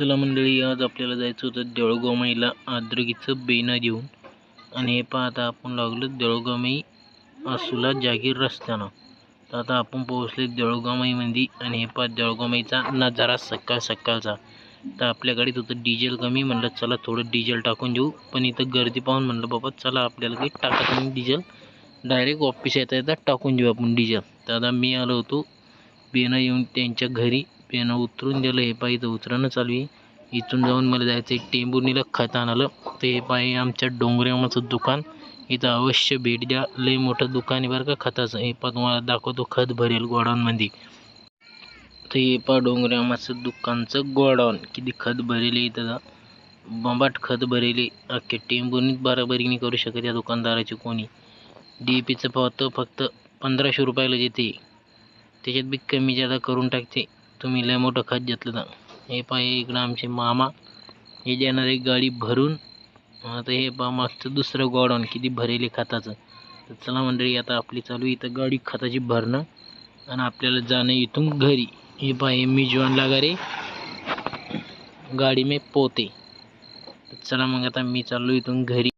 चला मंडळी आज आपल्याला जायचं होतं देऊळगावमाईला आद्रकीचं बेनं देऊन आणि हे पाहता आपण लागलो देऊळगावमाई असूला जागीर रस्त्यानं. तर आता आपण पोहोचले देऊळगावमाईमध्ये आणि हे पहा देऊळगावमाईचा नजारा सकाळ सकाळचा. तर आपल्याकडे होतं डिझेल कमी. म्हणलं चला थोडं डिझेल टाकून देऊ. पण इथं गर्दी पाहून म्हणलं बाबा चला आपल्याला काही टाकत नाही डिझेल. डायरेक्ट ऑफिस येता येता टाकून देऊ आपण डिझेल. तर आता मी आलो होतो पेनं येऊन त्यांच्या घरी पेनं उतरून दिलं. हे पाय इथं उतरणं चालू आहे. इथून जाऊन मला जायचं आहे टेंबुनीला खत आणालं तर हे पाय आमच्या डोंगरेमाचं दुकान. इथं अवश्य भेट द्या. लय मोठं दुकान आहे बरं का खताचं. हे पा तुम्हाला दाखवतो खत भरेल गोडाऊनमध्ये. तर हे पा डोंगरेमाचं दुकानचं गोडाऊन. किती खत भरेल आहे इथं. बंबाट खत भरेल. आहे अख्खे टेंबुनीत बराबरी नाही करू शकत या दुकानदाराची कोणी. डी पीचं पावतं फक्त पंधराशे रुपयाला देते. त्याच्यात बी कमी जादा करून टाकते. तुम्ही लय मोठं खत घेतलं तर. हे पहा इकडं आमचे मामा. हे देणार एक गाडी भरून. आता हे पहा मागचं दुसरं गोडाऊन किती भरेले खताचं. तर चला मंडळी आता आपली चालू इथं गाडी खताची भरणं आणि आपल्याला जाणं इथून घरी. हे पहा हे मी जॉन लागारे. गाडी में पोते तर चला मग आता मी चाललो इथून घरी.